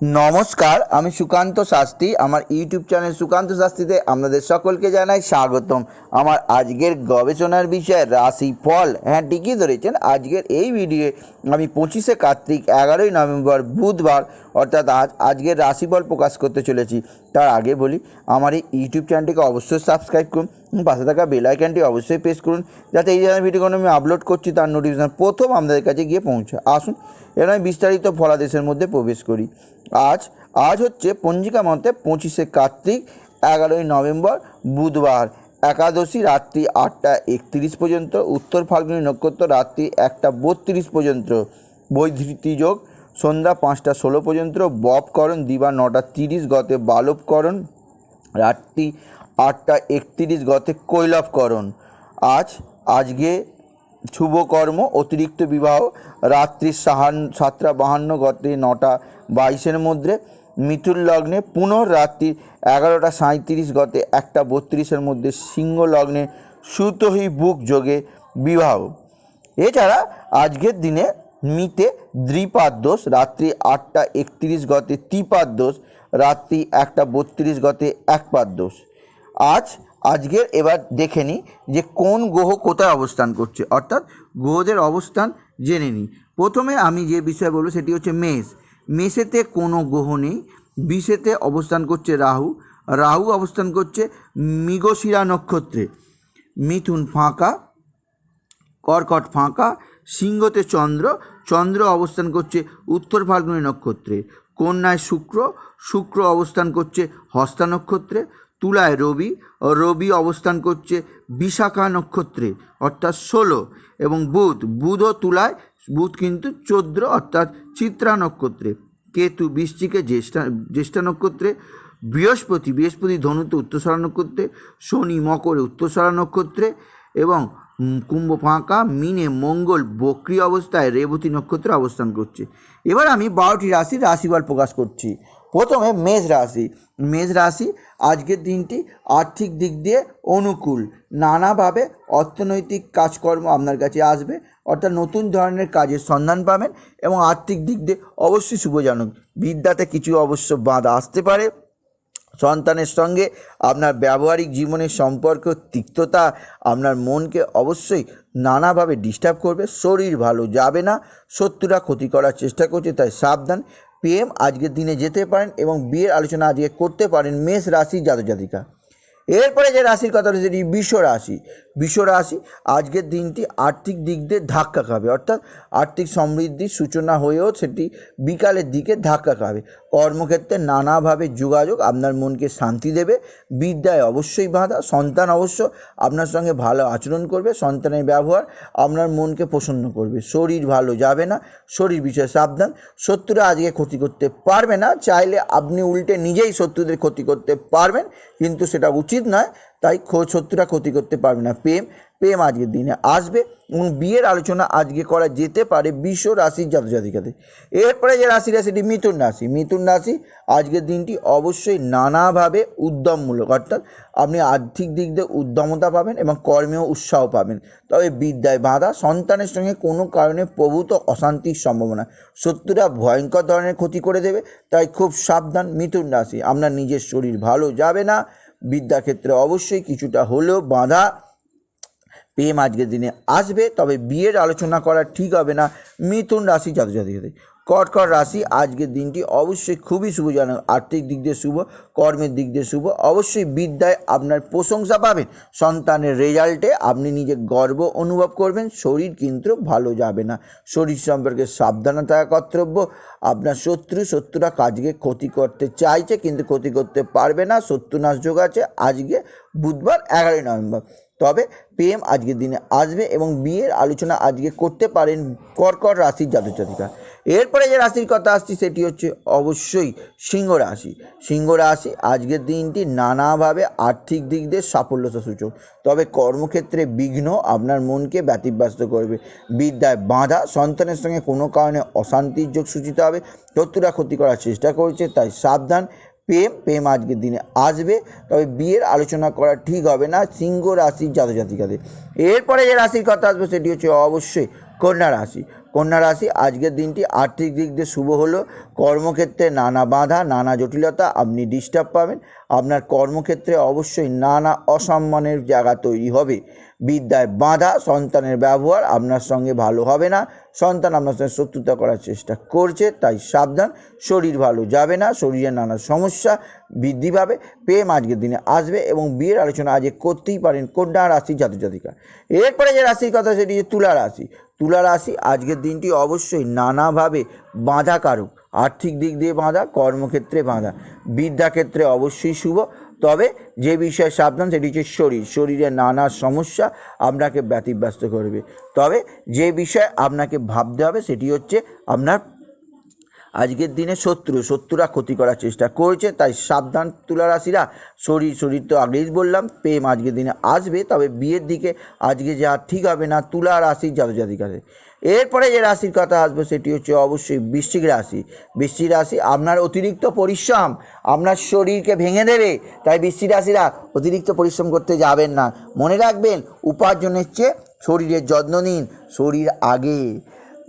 নমস্কার, আমি সুকান্ত শাস্ত্রী। আমার ইউটিউব চ্যানেল সুকান্ত শাস্ত্রীতে আপনাদের সকলকে জানাই স্বাগতম। আমার আজকের গবেষণার বিষয় রাশি ফল হ্যাঁ ঠিকই ধরেছেন, আজকের এই ভিডিওয়ে আমি পঁচিশে কার্তিক, এগারোই নভেম্বর, বুধবার, অর্থাৎ আজ, আজকের রাশিফল প্রকাশ করতে চলেছি। তার আগে বলি, আমার এই ইউটিউব চ্যানেলটিকে অবশ্যই সাবস্ক্রাইব করুন পাশে থাকা বেল অবশ্যই প্রেস করুন, যাতে এই ধরনের ভিডিওগুলো আমি আপলোড করছি, তার নোটিফিকেশন প্রথম আপনাদের কাছে গিয়ে পৌঁছায় আসুন এর আমি বিস্তারিত ফলাদেশের মধ্যে প্রবেশ করি। আজ আজ হচ্ছে পঞ্জিকা মতে পঁচিশে কার্তিক, এগারোই নভেম্বর বুধবার। একাদশী রাত্রি আটটা একত্রিশ পর্যন্ত, উত্তর ফাল্গুনী নক্ষত্র রাত্রি একটা বত্রিশ পর্যন্ত। বৈধৃতি যোগ, সন্ধ্যা পাঁচটা ষোলো পর্যন্ত বপকরণ দিবা নটা তিরিশ গতে বালবকরণ রাত্রি আটটা একত্রিশ গতে কৈলবকরণ আজ, আজকে শুভকর্ম, অতিরিক্ত বিবাহ, রাত্রি সাহান, সাতটা বাহান্ন গতে নটা, বাইশের মধ্যে, মিথুন লগ্নে পুনঃ রাত্রি এগারোটা সাঁত্রিশ গতে একটা বত্রিশের মধ্যে সিংহ লগ্নে সুতহি বুক যোগে বিবাহ। এছাড়া আজকের দিনে মিতে দ্বিপাদ দোষ, রাত্রি আটটা একত্রিশ, গতে ত্রিপাদ দোষ, রাত্রি একটা বত্রিশ, গতে একপাদ দোষ। আজ আজকের এবার দেখে নিই যে কোন গ্রহ কোথায় অবস্থান করছে। অর্থাৎ গ্রহদের অবস্থান জেনে নিই প্রথমে আমি যে বিষয় বলব সেটি হচ্ছে মেষ। মেষেতে কোনো গ্রহ নেই। বিষেতে অবস্থান করছে রাহু। রাহু অবস্থান করছে মৃগশিরা নক্ষত্রে। মিথুন ফাঁকা, কর্কট ফাঁকা, সিংহতে চন্দ্র। চন্দ্র অবস্থান করছে উত্তর ফাল্গুনী নক্ষত্রে। কন্যায় শুক্র। শুক্র অবস্থান করছে হস্তা নক্ষত্রে। তুলায় রবি ও রবি অবস্থান করছে বিশাখা নক্ষত্রে, অর্থাৎ ষোলো এবং বুধ বুধও তুলায়, বুধ কিন্তু চোদ্দ অর্থাৎ চিত্রা নক্ষত্রে। কেতু বৃষ্টিকে জ্যেষ্ঠা জ্যেষ্ঠা নক্ষত্রে, বৃহস্পতি বৃহস্পতি ধনুতে উত্তরসরা নক্ষত্রে, শনি মকরে উত্তরসরা নক্ষত্রে এবং কুম্ভ ফাঁকা, মিনে মঙ্গল বক্রি অবস্থায় রেবতী নক্ষত্রে অবস্থান করছে। এবার আমি বারোটি রাশির রাশিফল প্রকাশ করছি। প্রথমে মেষ রাশি। মেষ রাশি আজকের দিনটি আর্থিক দিক দিয়ে অনুকূল। নানাভাবে অর্থনৈতিক কাজকর্ম আপনার কাছে আসবে, অর্থাৎ নতুন ধরনের কাজের সন্ধান পাবেন এবং আর্থিক দিক দিয়ে অবশ্যই শুভজনক। বিদ্যাতে কিছু অবশ্য বাধা আসতে পারে। সন্তানের সঙ্গে আপনার ব্যবহারিক জীবনের সম্পর্ক তিক্ততা আপনার মনকে অবশ্যই নানাভাবে ডিস্টার্ব করবে। শরীর ভালো যাবে না। শত্রুরা ক্ষতি করার চেষ্টা করছে, তাই সাবধান প্রেম আজকের দিনে যেতে পারেন এবং বিয়ের আলোচনা আজকে করতে পারেন মেষ রাশির জাতক জাতিকা এরপরে যে রাশির কথা রয়েছে সেটি বিশ্ব রাশি। বিশ্ব রাশি আজকের দিনটি আর্থিক দিক দিয়ে ধাক্কা খাবে। অর্থাৎ আর্থিক সমৃদ্ধির সূচনা হয়েও সেটি বিকালের দিকে ধাক্কা খাবে। কর্মক্ষেত্রে নানাভাবে যোগাযোগ আপনার মনকে শান্তি দেবে। বিদ্যায় অবশ্যই বাধা, সন্তান অবশ্য আপনার সঙ্গে ভালো আচরণ করবে, সন্তানের ব্যবহার আপনার মনকে প্রসন্ন করবে। শরীর ভালো যাবে না, শরীর বিষয়ে সাবধান। শত্রুরা আজকে ক্ষতি করতে পারবে না, চাইলে আপনি উল্টে নিজেই শত্রুদের ক্ষতি করতে পারবেন, কিন্তু সেটা উচিত নয়। তাই শত্রুরা ক্ষতি করতে পারবে না। প্রেম প্রেম আজকের দিনে আসবে এবং বিয়ের আলোচনা আজকে করা যেতে পারে বিশ্ব রাশির জাতজাতিকাতে এরপরে যে রাশি রাশিটি মিথুন রাশি। মিথুন রাশি আজকের দিনটি অবশ্যই নানাভাবে উদ্যমমূলক, অর্থাৎ আপনি আর্থিক দিক দিয়ে উদ্যমতা পাবেন এবং কর্মেও উৎসাহ পাবেন। তবে বিদ্যায় বাধা, সন্তানের সঙ্গে কোনো কারণে প্রভূত অশান্তির সম্ভাবনা। শত্রুরা ভয়ঙ্কর ধরনের ক্ষতি করে দেবে, তাই খুব সাবধান মিথুন রাশি। আপনার নিজের শরীর ভালো যাবে না বিদ্যাক্ষেত্রে অবশ্যই কিছুটা হলেও বাধা। প্রেম আজকের দিনে আসবে, তবে বিয়ের আলোচনা করা ঠিক হবে না। মিথুন রাশি জাতজাতিকাদের কর্কট রাশি, আজকের দিনটি অবশ্যই খুবই শুভজনক। আর্থিক দিক দিয়ে শুভ, কর্মের দিক দিয়ে শুভ। অবশ্যই বিদ্যায় আপনার প্রশংসা পাবেন। সন্তানের রেজাল্টে আপনি নিজে গর্ব অনুভব করবেন। শরীর কিন্তু ভালো যাবে না। শরীর সম্পর্কে সাবধানে থাকা কর্তব্য। আপনার শত্রু শত্রুরা কাজকে ক্ষতি করতে চাইছে কিন্তু ক্ষতি করতে পারবে না। শত্রুনাশ যোগ আছে আজকে বুধবার এগারোই নভেম্বর। তবে প্রেম আজকের দিনে আসবে এবং বিয়ের আলোচনা আজকে করতে পারেন কর্কট রাশির জাতক জাতিকা এরপরে যে রাশির কথা আসছি সেটি হচ্ছে অবশ্যই সিংহ রাশি। সিংহ রাশি আজকের দিনটি নানাভাবে আর্থিক দিক দিয়ে সাফল্যতা সূচক। তবে কর্মক্ষেত্রে বিঘ্ন আপনার মনকে ব্যতিব্যস্ত করবে। বিদ্যায় বাঁধা সন্তানের সঙ্গে কোনো কারণে অশান্তির যোগ সূচিত হবে। শত্রুরা ক্ষতি করার চেষ্টা করছে, তাই সাবধান। প্রেম প্রেম আজকের দিনে আসবে, তবে বিয়ের আলোচনা করা ঠিক হবে না সিংহ রাশির জাতজাতিকাদের। এরপরে যে রাশির কথা আসবে সেটি হচ্ছে অবশ্যই কন্যা রাশি। কন্যা রাশি, আজকের দিনটি আর্থিক দিক দিয়ে শুভ হলো। কর্মক্ষেত্রে নানা বাধা, নানা জটিলতা, আপনি ডিস্টার্ব পাবেন। কর্মক্ষেত্রে অবশ্যই নানা অসম্মানের জায়গা তৈরি হবে। বিদ্যায় বাঁধা, সন্তানের ব্যবহার আপনার সঙ্গে ভালো হবে না। সন্তান আপনার সঙ্গে শত্রুতা করার চেষ্টা করছে, তাই সাবধান। শরীর ভালো যাবে না, শরীরে নানা সমস্যা বৃদ্ধি পাবে। প্রেম আজকের দিনে আসবে এবং বিয়ের আলোচনা আজকে করতেই পারেন কন্যা রাশি জাতজাতিকা। এরপরে যে রাশির কথা সেটি হচ্ছে তুলা রাশি। তুলা রাশি আজকের দিনটি অবশ্যই নানাভাবে বাঁধাকারক। আর্থিক দিক দিয়ে বাঁধা, কর্মক্ষেত্রে বাঁধা। বিদ্যাক্ষেত্রে অবশ্যই শুভ। তবে যে বিষয়ে সাবধান, সেটি হচ্ছে শরীর। শরীরে নানা সমস্যা আপনাকে ব্যতিব্যস্ত করবে। তবে যে বিষয়ে আপনাকে ভাবতে হবে, সেটি হচ্ছে আপনার আজকের দিনে শত্রু, শত্রুরা ক্ষতি করার চেষ্টা করছে, তাই সাবধান তুলা রাশিরা শরীর শরীর তো আগেই বললাম, প্রেম আজকের দিনে আসবে, তবে বিয়ের দিকে আজকে যা ঠিক হবে না, তুলা রাশির জাতজাতিকাদের। এরপরে যে রাশির কথা আসবে সেটি হচ্ছে অবশ্যই বৃশ্চিক রাশি। বৃশ্চিক রাশি আপনার অতিরিক্ত পরিশ্রম, আপনার শরীরকে ভেঙে দেবে, তাই বৃশ্চিক রাশিরা অতিরিক্ত পরিশ্রম করতে যাবেন না। মনে রাখবেন, উপার্জনের চেয়ে শরীরের যত্ন নিন, শরীর আগে।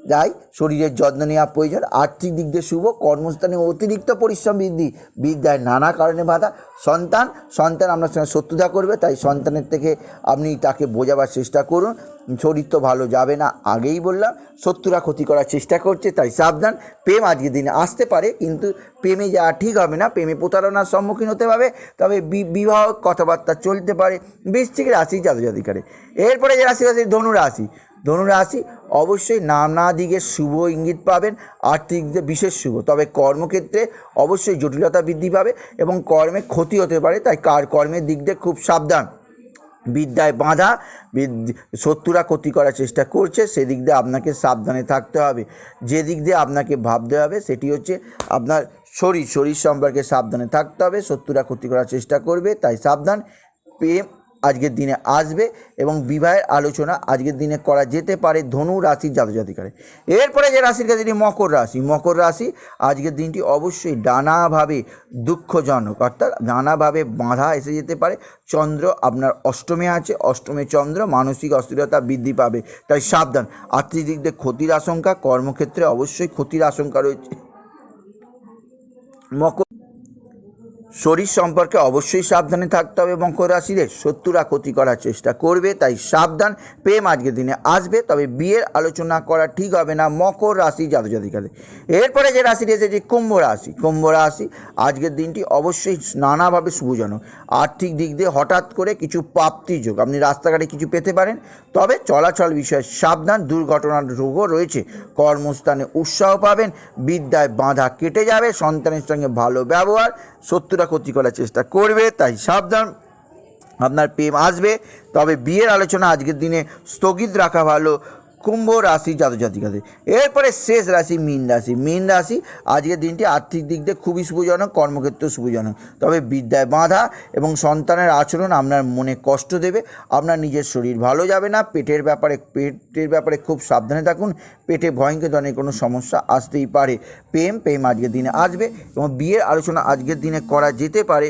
তাই শরীরের যত্ন নেওয়া প্রয়োজন। আর্থিক দিক দিয়ে শুভ, কর্মস্থানে অতিরিক্ত পরিশ্রম বৃদ্ধি। বিদ্যায় নানা কারণে বাধা। সন্তান সন্তান আপনার সঙ্গে শত্রুতা করবে, তাই সন্তানের থেকে আপনি তাকে বোঝাবার চেষ্টা করুন। শরীর তো ভালো যাবে না, আগেই বললাম, শত্রুরা ক্ষতি করার চেষ্টা করছে, তাই সাবধান। প্রেম আজকের দিনে আসতে পারে, কিন্তু প্রেমে যাওয়া ঠিক হবে না, প্রেমে প্রতারণার সম্মুখীন হতে হবে, তবে বিবাহ কথাবার্তা চলতে পারে, বৃশ্চিক রাশি জাতজাতিকারে। এরপরে যে রাশি রাশি, ধনু রাশি। ধনু রাশি অবশ্যই নানা দিকে শুভ ইঙ্গিত পাবেন, আর্থিক দিকে বিশেষ শুভ। তবে কর্মক্ষেত্রে অবশ্যই জটিলতা বৃদ্ধি পাবে এবং কর্মে ক্ষতি হতে পারে, তাই কার কর্মের দিক দিয়ে খুব সাবধান। বিদ্যায় বাঁধা শত্রুরা ক্ষতি করার চেষ্টা করছে, সেদিক দিয়ে আপনাকে সাবধানে থাকতে হবে। যে দিক দিয়ে আপনাকে ভাবতে হবে, সেটি হচ্ছে আপনার শরীর। শরীর সম্পর্কে সাবধানে থাকতে হবে, শত্রুরা ক্ষতি করার চেষ্টা করবে, তাই সাবধান। প্রেম আজকের দিনে আসবে এবং বিবাহের আলোচনা আজকের দিনে করা যেতে পারে ধনু রাশির জাতজাতিকারে। এরপরে যে রাশির কাছে যেটি মকর রাশি মকর রাশি আজকের দিনটি অবশ্যই নানাভাবে দুঃখজনক, অর্থাৎ নানাভাবে বাঁধা এসে যেতে পারে। চন্দ্র আপনার অষ্টমে আছে, অষ্টমে চন্দ্র মানসিক অস্থিরতা বৃদ্ধি পাবে, তাই সাবধান। আর্থিক দিক দিয়ে ক্ষতির আশঙ্কা, কর্মক্ষেত্রে অবশ্যই ক্ষতির আশঙ্কা রয়েছে। মকর শরীর সম্পর্কে অবশ্যই সাবধানে থাকতে হবে মকর রাশিদের শত্রুরা ক্ষতি করার চেষ্টা করবে, তাই সাবধান। প্রেম আজকের দিনে আসবে, তবে বিয়ের আলোচনা করা ঠিক হবে না মকর রাশি জাতজাতিকাদের। এরপরে যে রাশিটি এসেছে কুম্ভ রাশি কুম্ভ রাশি আজকের দিনটি অবশ্যই নানাভাবে শুভজনক। আর্থিক দিক দিয়ে হঠাৎ করে কিছু প্রাপ্তি যোগ, আপনি রাস্তাঘাটে কিছু পেতে পারেন, তবে চলাচল বিষয়ে সাবধান, দুর্ঘটনার রোগও রয়েছে। কর্মস্থানে উৎসাহ পাবেন, বিদ্যায় বাঁধা কেটে যাবে, সন্তানের সঙ্গে ভালো ব্যবহার শত্রুরা ক্ষতি করার চেষ্টা করবে, তাই সাবধান। আপনার প্রেম আসবে। তবে বিয়ের আলোচনা আজকের দিনে স্থগিত রাখা ভালো। কুম্ভ রাশি জাতজাতিকাদের এরপরে শেষ রাশি মীন রাশি। মীন রাশি আজকের দিনটি আর্থিক দিক দিয়ে খুবই শুভজনক কর্মক্ষেত্রে শুভজনক। তবে বিদ্যায় বাঁধা এবং সন্তানের আচরণ আপনার মনে কষ্ট দেবে, আপনার নিজের শরীর ভালো যাবে না, পেটের ব্যাপারে পেটের ব্যাপারে খুব সাবধানে থাকুন, পেটে ভয়ঙ্কর ধরনের কোনো সমস্যা আসতেই পারে। প্রেম প্রেম আজকের দিনে আসবে এবং বিয়ের আলোচনা আজকের দিনে করা যেতে পারে,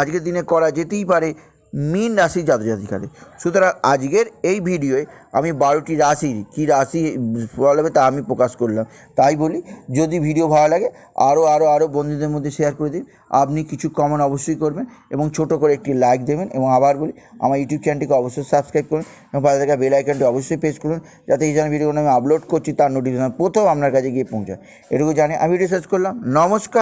আজকের দিনে করা যেতেই পারে। মীন রাশি জাতজাতিকাদের। সুতরাং আজকের এই ভিডিওয়ে আমি বারোটি রাশির, কী রাশি হবে তা আমি প্রকাশ করলাম। তাই বলি, যদি ভিডিও ভালো লাগে, আরও আরও আরও বন্ধুদের মধ্যে শেয়ার করে দিন। আপনি কিছু কমন অবশ্যই করবেন এবং ছোট করে একটি লাইক দেবেন এবং আবার বলি, আমার ইউটিউব চ্যানেলটিকে অবশ্যই সাবস্ক্রাইব করুন এবং পাশে থাকা বেল আইকনটি অবশ্যই প্রেস করুন যাতে এই ধরনের ভিডিওগুলো আমি আপলোড করছি, তার নোটিফিকেশন প্রথম আপনার কাছে গিয়ে পৌঁছায়। এটুকু জানি আমি ভিডিও শেষ করলাম। নমস্কার।